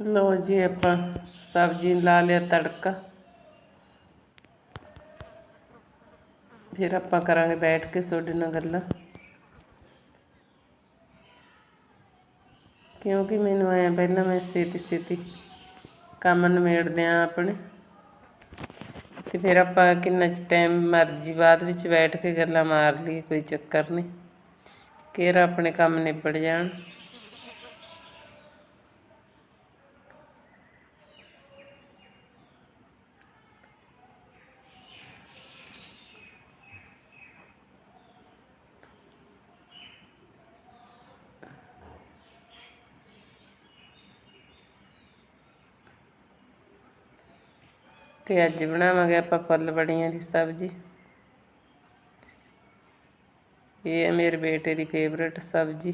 ਲੋ ਜੀ ਆਪਾਂ ਸਬਜ਼ੀ ਲਾ ਲਿਆ ਤੜਕਾ। ਫਿਰ ਆਪਾਂ ਕਰਾਂਗੇ ਬੈਠ ਕੇ ਤੁਹਾਡੇ ਨਾਲ ਗੱਲਾਂ। ਕਿਉਂਕਿ ਮੈਨੂੰ ਆਇਆ ਪਹਿਲਾਂ ਮੈਂ ਛੇਤੀ ਛੇਤੀ ਕੰਮ ਨਿਬੇੜਦੇ ਆ ਆਪਣੇ। ਤੇ ਫਿਰ ਆਪਾਂ ਕਿੰਨਾ ਟਾਈਮ ਮਰਜ਼ੀ ਬਾਅਦ ਵਿੱਚ ਬੈਠ ਕੇ ਗੱਲਾਂ ਮਾਰ ਲਈਏ, ਕੋਈ ਚੱਕਰ ਨਹੀਂ। ਕਿਹੜਾ ਆਪਣੇ ਕੰਮ ਨਿਬੜ ਜਾਣ। ਤੇ ਅੱਜ ਬਣਾਵਾਂਗੇ ਆਪਾਂ ਫੁੱਲ ਬੜੀਆਂ ਦੀ ਸਬਜ਼ੀ। ਇਹ ਹੈ ਮੇਰੇ ਬੇਟੇ ਦੀ ਫੇਵਰਟ ਸਬਜ਼ੀ।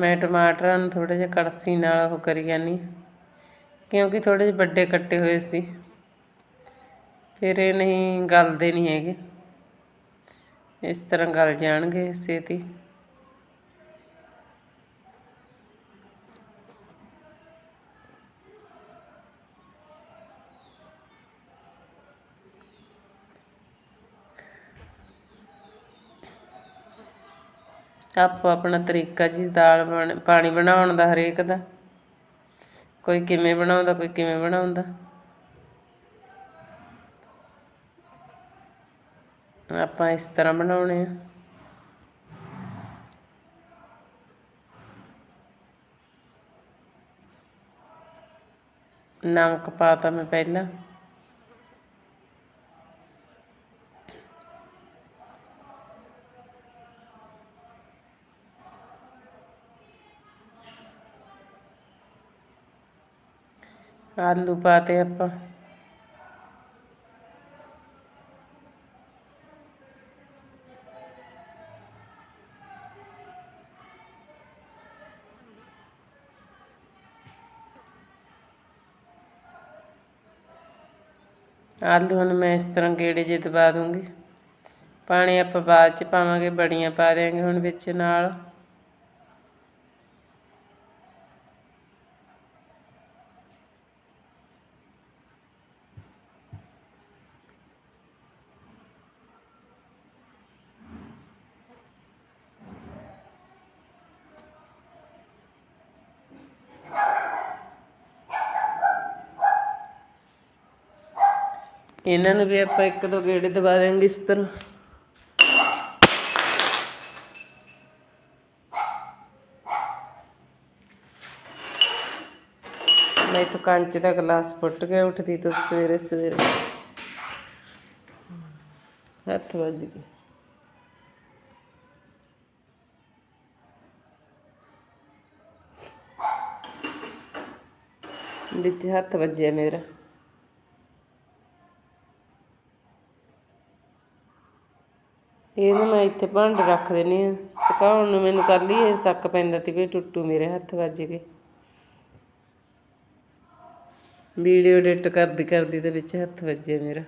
ਮੈਂ ਟਮਾਟਰਾਂ ਨੂੰ ਥੋੜਾ ਜਿਹਾ ਕੜਸੀ ਨਾਲ ਉਹ ਕਰੀ ਜਾਨੀ ਕਿਉਂਕਿ ਥੋੜੇ ਜਿਹੇ ਵੱਡੇ ਕੱਟੇ ਹੋਏ ਸੀ। ਫਿਰ ਇਹ ਨਹੀਂ ਗਲਦੇ ਨਹੀਂ ਹੈਗੇ। ਇਸ ਤਰ੍ਹਾਂ ਗਲ ਜਾਣਗੇ ਛੇਤੀ ਆਪੋ ਆਪਣਾ ਤਰੀਕਾ ਜੀ, ਦਾਲ ਬਣ, ਪਾਣੀ ਬਣਾਉਣ ਦਾ ਹਰੇਕ ਦਾ। ਕੋਈ ਕਿਵੇਂ ਬਣਾਉਂਦਾ, ਕੋਈ ਕਿਵੇਂ ਬਣਾਉਂਦਾ। ਆਪਾਂ ਇਸ ਤਰ੍ਹਾਂ ਬਣਾਉਣੇ ਆ। ਨਮਕ ਪਾਤਾ ਮੈਂ ਪਹਿਲਾਂ। ਆਲੂ ਪਾਤੇ ਆਪਾਂ। ਆਲੂ ਹੁਣ ਮੈਂ ਇਸ ਤਰ੍ਹਾਂ ਗੇੜੇ ਜੇ ਦਬਾ ਦੂੰਗੀ। ਪਾਣੀ ਆਪਾਂ ਬਾਅਦ ਚ ਪਾਵਾਂਗੇ, ਬੜੀਆਂ ਪਾ ਦੇਾਂਗੇ ਹੁਣ ਵਿੱਚ ਨਾਲ। ਇਹਨਾਂ ਨੂੰ ਵੀ ਆਪਾਂ ਇੱਕ ਦੋ ਗੇੜੇ ਦਬਾ ਦੇਾਂਗੇ ਇਸ ਤਰ੍ਹਾਂ। ਮੈਂ ਤਾਂ ਕੰਚ ਦਾ ਗਲਾਸ ਫੁੱਟ ਗਿਆ ਉੱਠਦੀ ਤਾਂ ਸਵੇਰੇ ਸਵੇਰੇ। ਹੱਥ ਵੱਜ ਗਏ। ਵਿੱਚ ਹੱਥ ਵੱਜਿਆ ਮੇਰਾ। ਇਹਨੂੰ ਮੈਂ ਇੱਥੇ ਭਾਂਡੇ ਰੱਖ ਦਿੰਨੀ ਆ ਸੁਕਾਉਣ ਨੂੰ ਮੈਨੂੰ ਕੱਲ ਹੀ ਸੱਕ ਪੈਂਦਾ ਤੀ ਵੀ ਟੁੱਟੂ ਮੇਰੇ ਹੱਥ ਵੱਜ ਗਏ। ਵੀਡੀਓ ਐਡਿਟ ਕਰਦੀ ਕਰਦੀ ਦੇ ਵਿੱਚ ਹੱਥ ਵੱਜੇ ਮੇਰਾ।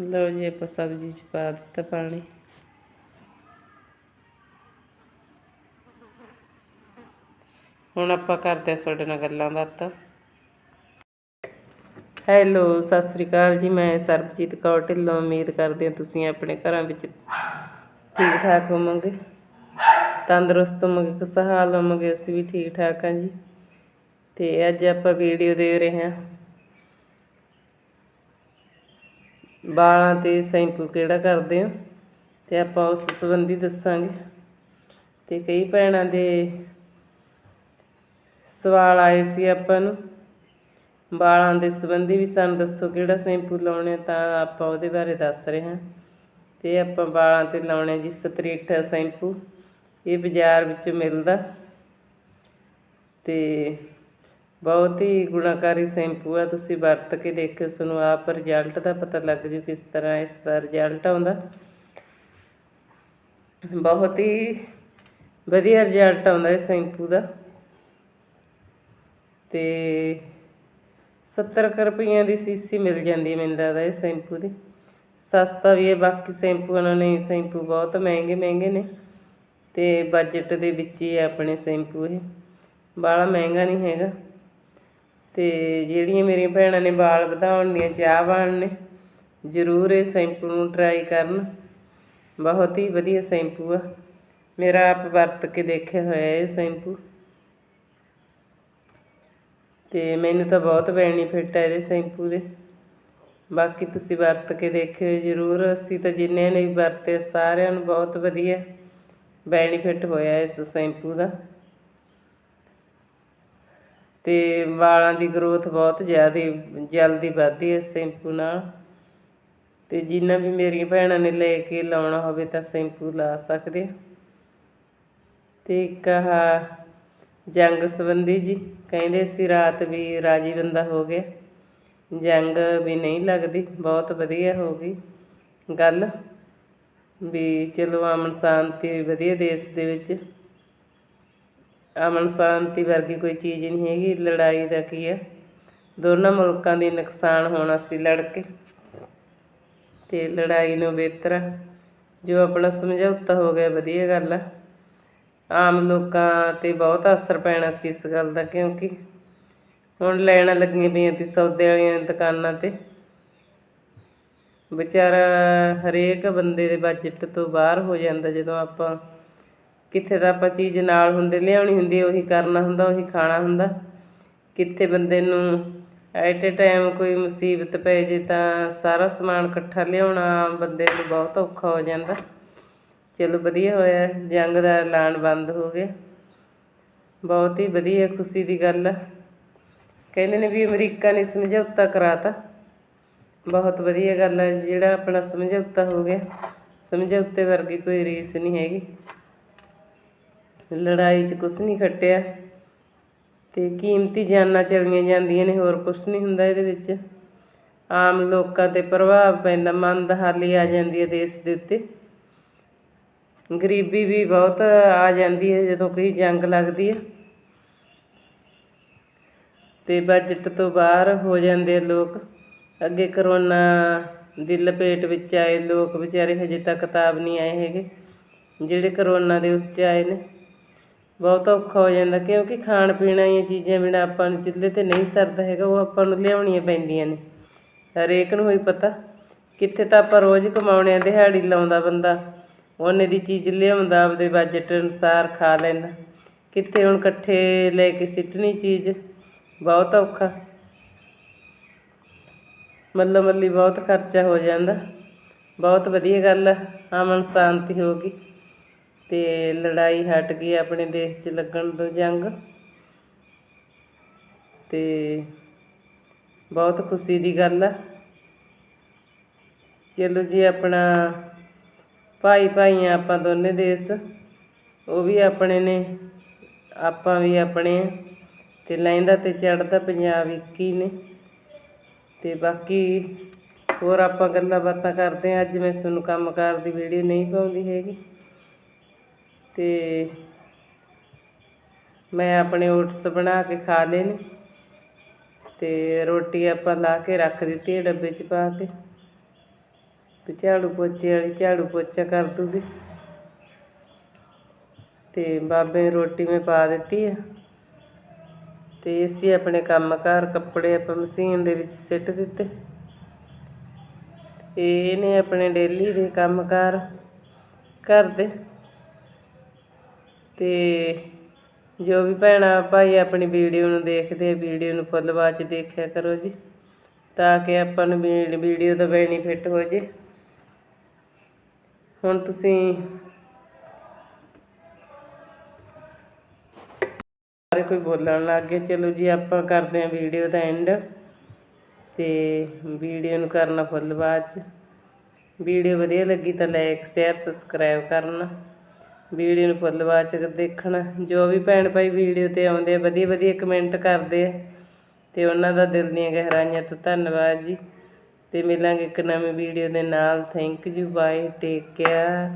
ਲਓ ਜੀ ਆਪਾਂ ਸਬਜ਼ੀ ਚ ਪਾ ਦਿੱਤਾ ਪਾਣੀ। ਹੁਣ ਆਪਾਂ ਕਰਦੇ ਆ ਤੁਹਾਡੇ ਨਾਲ ਗੱਲਾਂ ਬਾਤਾਂ। ਹੈਲੋ ਸਤਿ ਸ੍ਰੀ ਅਕਾਲ ਜੀ, ਮੈਂ ਸਰਬਜੀਤ ਕੌਰ ਢਿੱਲੋਂ, ਉਮੀਦ ਕਰਦੇ ਹਾਂ ਤੁਸੀਂ ਆਪਣੇ ਘਰਾਂ ਵਿੱਚ ਠੀਕ ਠਾਕ ਹੋਵੋਗੇ। ਤੰਦਰੁਸਤ ਹੋਵੋਗੇ, ਖੁਸ਼ਹਾਲ ਹੋਵੋਗੇ, ਅਸੀਂ ਵੀ ਠੀਕ ਠਾਕ ਹਾਂ ਜੀ। ਤੇ ਅੱਜ ਆਪਾਂ ਵੀਡੀਓ ਦੇ ਰਹੇ ਹਾਂ। ਬਾਲਾਂ ਤੇ ਸ਼ੈਂਪੂ ਕਿਹੜਾ ਕਰਦੇ ਹੋ? ਤੇ ਆਪਾਂ ਉਸ ਸੰਬੰਧੀ ਦੱਸਾਂਗੇ। ਤੇ ਕਈ ਭੈਣਾਂ ਦੇ ਸਵਾਲ ਆਏ ਸੀ ਆਪਾਂ ਨੂੰ। ਵਾਲਾਂ ਦੇ ਸੰਬੰਧੀ ਵੀ ਸਾਨੂੰ ਦੱਸੋ ਕਿਹੜਾ ਸ਼ੈਂਪੂ ਲਾਉਣੇ ਤਾਂ ਆਪਾਂ ਉਹਦੇ ਬਾਰੇ ਦੱਸ ਰਹੇ ਹਾਂ। ਤੇ ਆਪਾਂ ਵਾਲਾਂ ਤੇ ਲਾਉਣੇ ਜੀ ਸਤਰੀਠਾ ਸ਼ੈਂਪੂ, ਇਹ ਬਾਜ਼ਾਰ ਵਿੱਚ ਮਿਲਦਾ। ਤੇ ਬਹੁਤ ਹੀ ਗੁਣਾਕਾਰੀ ਸ਼ੈਂਪੂ ਆ, ਤੁਸੀਂ ਵਰਤ ਕੇ ਦੇਖਿਓ, ਤੁਹਾਨੂੰ ਆਪ ਰਿਜ਼ਲਟ ਦਾ ਪਤਾ ਲੱਗ ਜੂ ਕਿਸ ਤਰ੍ਹਾਂ ਇਸ ਦਾ ਰਿਜ਼ਲਟ ਆਉਂਦਾ। ਬਹੁਤ ਹੀ ਵਧੀਆ ਰਿਜ਼ਲਟ ਆਉਂਦਾ ਇਸ ਸ਼ੈਂਪੂ ਦਾ। ਤੇ 70 ਕੁ ਰੁਪਈਆਂ ਦੀ ਸੀਸੀ ਮਿਲ ਜਾਂਦੀ ਹੈ ਮੈਨੂੰ ਲੱਗਦਾ ਇਹ ਸ਼ੈਂਪੂ ਦੀ। ਸਸਤਾ ਵੀ ਹੈ, ਬਾਕੀ ਸੈਂਪੂ ਨਾਲੋਂ ਨੇ ਸ਼ੈਂਪੂ ਬਹੁਤ ਮਹਿੰਗੇ ਮਹਿੰਗੇ ਨੇ। ਤੇ ਬਜਟ ਦੇ ਵਿੱਚ ਹੀ ਹੈ ਆਪਣੇ ਸ਼ੈਂਪੂ ਇਹ। ਬਾਹਲਾ ਮਹਿੰਗਾ ਨਹੀਂ ਹੈਗਾ। ਤੇ ਜਿਹੜੀਆਂ ਮੇਰੀਆਂ ਭੈਣਾਂ ਨੇ ਵਾਲ ਵਧਾਉਣ ਦੀਆਂ ਚਾਹਵਾਨ ਨੇ, ਜ਼ਰੂਰ ਇਹ ਸ਼ੈਂਪੂ ਨੂੰ ਟਰਾਈ ਕਰਨ। ਬਹੁਤ ਹੀ ਵਧੀਆ ਸ਼ੈਂਪੂ ਆ। ਮੇਰਾ ਆਪ ਵਰਤ ਕੇ ਦੇਖਿਆ ਹੋਇਆ ਇਹ ਸ਼ੈਂਪੂ। ਤੇ ਮੈਨੂੰ ਤਾਂ ਬਹੁਤ ਬੈਨੀਫਿਟ ਹੈ ਇਹਦੇ ਸ਼ੈਂਪੂ ਦੇ। ਬਾਕੀ ਤੁਸੀਂ ਵਰਤ ਕੇ ਦੇਖਿਓ ਜ਼ਰੂਰ, ਅਸੀਂ ਤਾਂ ਜਿੰਨੇ ਨੇ ਵੀ ਵਰਤੇ ਸਾਰਿਆਂ ਨੂੰ ਬਹੁਤ ਵਧੀਆ ਬੈਨੀਫਿਟ ਹੋਇਆ ਇਸ ਸ਼ੈਂਪੂ ਦਾ। ਤੇ ਵਾਲਾਂ ਦੀ ਗਰੋਥ ਬਹੁਤ ਜ਼ਿਆਦਾ, ਜਲਦੀ ਵੱਧਦੀ ਹੈ ਇਸ ਸ਼ੈਂਪੂ ਨਾਲ। ਤੇ ਜਿੰਨਾ ਵੀ ਮੇਰੀਆਂ ਭੈਣਾਂ ਨੇ ਲੈ ਕੇ ਲਾਉਣਾ ਹੋਵੇ ਤਾਂ ਸ਼ੈਂਪੂ ਲਾ ਸਕਦੇ ਆ। ਤੇ ਇੱਕ ਆਹ ਜੰਗ ਸੰਬੰਧੀ ਜੀ। ਕਹਿੰਦੇ ਸੀ ਰਾਤ ਵੀ ਰਾਜੀ ਬੰਦਾ ਹੋ ਗਿਆ। ਜੰਗ ਵੀ ਨਹੀਂ ਲੱਗਦੀ, ਬਹੁਤ ਵਧੀਆ ਹੋ ਗਈ। ਗੱਲ ਵੀ ਚਲੋ ਅਮਨ ਸ਼ਾਂਤੀ ਵਧੀਆ ਦੇਸ਼ ਦੇ ਵਿੱਚ। ਅਮਨ ਸ਼ਾਂਤੀ ਵਰਗੀ ਕੋਈ ਚੀਜ਼ ਨਹੀਂ ਹੈਗੀ, ਲੜਾਈ ਦਾ ਕੀ ਹੈ। ਦੋਨਾਂ ਮੁਲਕਾਂ ਦੀ ਨੁਕਸਾਨ ਹੋਣਾ ਸੀ ਲੜ ਕੇ ਤੇ ਲੜਾਈ ਨੂੰ ਬਿਹਤਰ ਆ। ਜੋ ਆਪਣਾ ਸਮਝੌਤਾ ਹੋ ਗਿਆ, ਵਧੀਆ ਗੱਲ ਆ। ਆਮ ਲੋਕਾਂ ਤੇ ਬਹੁਤ ਅਸਰ ਪੈਣਾ ਸੀ ਇਸ ਗੱਲ ਦਾ, ਕਿਉਂਕਿ ਹੁਣ ਲੈਣਾ ਲੱਗੀਆਂ ਪਈਆਂ ਤੇ ਸੌਦੇ ਵਾਲੀਆਂ ਦੁਕਾਨਾਂ ਤੇ। ਵਿਚਾਰਾ ਹਰੇਕ ਬੰਦੇ ਦੇ ਬਜਟ ਤੋਂ ਬਾਹਰ ਹੋ ਜਾਂਦਾ, ਜਦੋਂ ਆਪਾਂ ਕਿੱਥੇ ਤਾਂ ਆਪਾਂ ਚੀਜ਼ ਨਾਲ ਹੁੰਦੇ, ਲਿਆਉਣੀ ਹੁੰਦੀ, ਉਹੀ ਕਰਨਾ ਹੁੰਦਾ, ਉਹੀ ਖਾਣਾ ਹੁੰਦਾ। ਕਿੱਥੇ ਬੰਦੇ ਨੂੰ ਐਟ ਏ ਟਾਈਮ ਕੋਈ ਮੁਸੀਬਤ ਪੈ ਜੇ ਤਾਂ ਸਾਰਾ ਸਮਾਨ ਇਕੱਠਾ ਲਿਆਉਣਾ ਆਮ ਬੰਦੇ ਨੂੰ ਬਹੁਤ ਔਖਾ ਹੋ ਜਾਂਦਾ। ਚਲੋ ਵਧੀਆ ਹੋਇਆ, ਜੰਗ ਦਾ ਐਲਾਨ ਬੰਦ ਹੋ ਗਿਆ। ਬਹੁਤ ਹੀ ਵਧੀਆ ਖੁਸ਼ੀ ਦੀ ਗੱਲ ਆ। ਕਹਿੰਦੇ ਨੇ ਵੀ ਅਮਰੀਕਾ ਨੇ ਸਮਝੌਤਾ ਕਰਾਤਾ। ਬਹੁਤ ਵਧੀਆ ਗੱਲ ਹੈ ਜਿਹੜਾ ਆਪਣਾ ਸਮਝੌਤਾ ਹੋ ਗਿਆ, ਸਮਝੌਤੇ ਵਰਗੀ ਕੋਈ ਰੀਸ ਨਹੀਂ ਹੈਗੀ। ਲੜਾਈ 'ਚ ਕੁਛ ਨਹੀਂ ਖੱਟਿਆ ਤੇ ਕੀਮਤੀ ਜਾਨਾਂ ਚਲੀਆਂ ਜਾਂਦੀਆਂ ਨੇ, ਹੋਰ ਕੁਛ ਨਹੀਂ ਹੁੰਦਾ ਇਹਦੇ ਵਿੱਚ। ਆਮ ਲੋਕਾਂ ਤੇ ਪ੍ਰਭਾਵ ਪੈਂਦਾ, ਮੰਦਹਾਲੀ ਆ ਜਾਂਦੀ ਹੈ ਦੇਸ਼ ਦੇ ਉੱਤੇ। ਗਰੀਬੀ ਵੀ ਬਹੁਤ ਆ ਜਾਂਦੀ ਹੈ ਜਦੋਂ ਕੋਈ ਜੰਗ ਲੱਗਦੀ ਹੈ। ਤੇ ਬਜਟ ਤੋਂ ਬਾਹਰ ਹੋ ਜਾਂਦੇ ਆ ਲੋਕ। ਅੱਗੇ ਕਰੋਨਾ ਦੀ ਲਪੇਟ ਵਿੱਚ ਆਏ ਲੋਕ ਵਿਚਾਰੇ ਹਜੇ ਤੱਕ ਕਿਤਾਬ ਨਹੀਂ ਆਏ ਹੈਗੇ। ਜਿਹੜੇ ਕਰੋਨਾ ਦੇ ਵਿੱਚ ਆਏ ਨੇ। ਬਹੁਤ ਔਖਾ ਹੋ ਜਾਂਦਾ ਕਿਉਂਕਿ ਖਾਣ ਪੀਣ ਵਾਲੀਆਂ ਚੀਜ਼ਾਂ ਬਿਨਾਂ ਆਪਾਂ ਨੂੰ ਚੁੱਲ੍ਹੇ ਤੇ ਨਹੀਂ ਸਰਦਾ ਹੈਗਾ, ਉਹ ਆਪਾਂ ਨੂੰ ਲਿਆਉਣੀਆਂ ਪੈਂਦੀਆਂ ਨੇ। ਹਰੇਕ ਨੂੰ ਹੀ ਪਤਾ। ਕਿੱਥੇ ਤਾਂ ਆਪਾਂ ਰੋਜ਼ ਕਮਾਉਣੇ ਆ, ਦਿਹਾੜੀ ਲਾਉਂਦਾ ਬੰਦਾ। ਉਹਨੇ ਦੀ ਚੀਜ਼ ਲਿਆਉਂਦਾ, ਆਪਦੇ ਬਜਟ ਅਨੁਸਾਰ ਖਾ ਲੈਂਦਾ। ਕਿੱਥੇ ਹੁਣ ਇਕੱਠੇ ਲੈ ਕੇ ਸਿੱਟਣੀ ਚੀਜ਼? ਬਹੁਤ ਔਖਾ। ਮੱਲੋ ਮੱਲੀ ਬਹੁਤ ਖਰਚਾ ਹੋ ਜਾਂਦਾ। ਬਹੁਤ ਵਧੀਆ ਗੱਲ ਆ, ਅਮਨ ਸ਼ਾਂਤੀ ਹੋ ਗਈ। ਤੇ ਲੜਾਈ ਹਟ ਗਈ ਆਪਣੇ ਦੇਸ਼ 'ਚ ਲੱਗਣ ਤੋਂ ਜੰਗ। ਤੇ ਬਹੁਤ ਖੁਸ਼ੀ ਦੀ ਗੱਲ ਆ। ਚਲੋ ਜੀ, ਆਪਣਾ ਭਾਈ ਭਾਈ ਆ ਆਪਾਂ ਦੋਨੇ ਦੇਸ਼, ਉਹ ਵੀ ਆਪਣੇ ਨੇ, ਆਪਾਂ ਵੀ ਆਪਣੇ ਆ, ਤੇ ਲਹਿੰਦਾ ਤੇ ਚੜਦਾ ਪੰਜਾਬ ਇੱਕ ਹੀ ਨੇ। ਤੇ ਬਾਕੀ ਹੋਰ ਆਪਾਂ ਗੱਲਾਂ ਬਾਤਾਂ ਕਰਦੇ ਹਾਂ, ਅੱਜ ਮੈਂ ਤੁਹਾਨੂੰ ਕੰਮਕਾਰ ਦੀ ਵੀਡੀਓ ਨਹੀਂ ਪਾਉਂਦੀ ਹੈਗੀ। ਤੇ ਮੈਂ ਆਪਣੇ ਓਟਸ ਬਣਾ ਕੇ ਖਾ ਲਏ ਨੇ, ਤੇ ਰੋਟੀ ਆਪਾਂ ਲਾ ਕੇ ਰੱਖ ਦਿੱਤੀ ਹੈ ਡੱਬੇ 'ਚ ਪਾ ਕੇ। ਤੇ ਝਾੜੂ ਪੋਚੇ ਵਾਲੀ ਝਾੜੂ ਪੋਚਾ ਕਰ ਦੂਗੀ। ਤੇ ਬਾਬੇ ਨੂੰ ਰੋਟੀ ਮੈਂ ਪਾ ਦਿੱਤੀ ਹੈ ਤੇ ਅਸੀਂ ਆਪਣੇ ਕੰਮਕਾਰ ਕੱਪੜੇ ਆਪਾਂ ਮਸ਼ੀਨ ਦੇ ਵਿੱਚ ਸਿੱਟ ਦਿੱਤੇ। ਇਹ ਨੇ ਆਪਣੇ ਡੇਲੀ ਦੇ ਕੰਮਕਾਰ ਘਰ ਦੇ। ਤੇ ਜੋ ਵੀ ਭੈਣਾਂ ਭਾਈ ਆਪਣੀ ਵੀਡੀਓ ਨੂੰ ਦੇਖਦੇ ਆ, ਵੀਡੀਓ ਨੂੰ ਫੁੱਲ ਬਾਅਦ ਚ ਦੇਖਿਆ ਕਰੋ ਜੀ। ਤਾਂ ਕਿ ਆਪਾਂ ਨੂੰ ਵੀਡੀਓ ਦਾ ਬੈਨੀਫਿਟ ਹੋ ਜੇ। ਹੁਣ ਤੁਸੀਂ ਸਾਰੇ ਕੋਈ ਬੋਲਣ ਲੱਗ ਗਏ। ਚਲੋ ਜੀ, ਆਪਾਂ ਕਰਦੇ ਹਾਂ ਵੀਡੀਓ ਦਾ ਐਂਡ ਤੇ ਵੀਡੀਓ ਨੂੰ ਕਰਨਾ ਫੁੱਲ ਬਾਅਦ ਚ। ਵੀਡੀਓ ਵਧੀਆ ਲੱਗੀ ਤਾਂ ਲਾਈਕ ਸ਼ੇਅਰ ਸਬਸਕ੍ਰਾਈਬ ਕਰਨਾ। ਵੀਡੀਓ ਨੂੰ ਫੁੱਲ ਬਾਅਦ ਚ ਦੇਖਣਾ। ਜੋ ਵੀ ਭੈਣ ਭਾਈ ਵੀਡੀਓ ਤੇ ਆਉਂਦੇ ਵਧੀਆ ਵਧੀਆ ਕਮੈਂਟ ਕਰਦੇ ਆ। ਤੇ ਉਹਨਾਂ ਦਾ ਦਿਲ ਦੀਆਂ ਗਹਿਰਾਈਆਂ ਤੋਂ ਧੰਨਵਾਦ ਜੀ। ਤੇ ਮਿਲਾਂਗੇ ਇੱਕ ਨਵੀਂ ਵੀਡੀਓ ਦੇ ਨਾਲ। Thank you bye take care